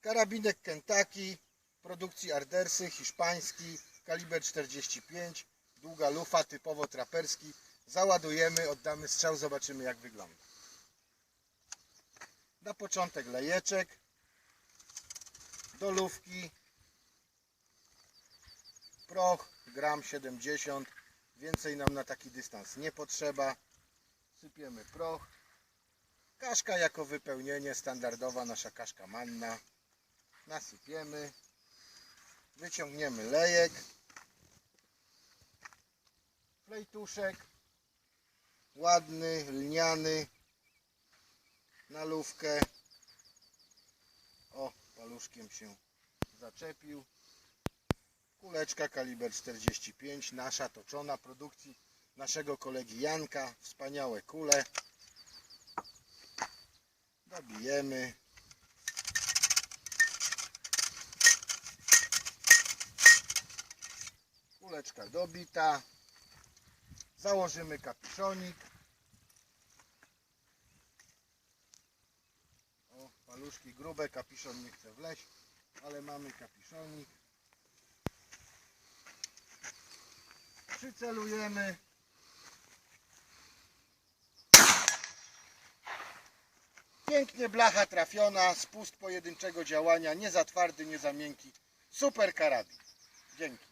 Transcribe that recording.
Karabinek Kentucky, produkcji Ardersy, hiszpański, kaliber 45, długa lufa, typowo traperski. Załadujemy, oddamy strzał, zobaczymy jak wygląda. Na początek lejeczek, do lufki, proch, gram 70, więcej nam na taki dystans nie potrzeba. Sypiemy proch. Kaszka jako wypełnienie, standardowa nasza kaszka manna. Nasypiemy. Wyciągniemy lejek. Flejtuszek. Ładny, lniany. Na lówkę. O, paluszkiem się zaczepił. Kuleczka kaliber 45, nasza toczona produkcji naszego kolegi Janka. Wspaniałe kule. Dobijemy. Kuleczka dobita. Założymy kapiszonik. O, paluszki grube, kapiszon nie chce wleźć, ale mamy kapiszonik. Przycelujemy. Pięknie blacha trafiona, spust pojedynczego działania, nie za twardy, nie za miękki. Super karabin. Dzięki.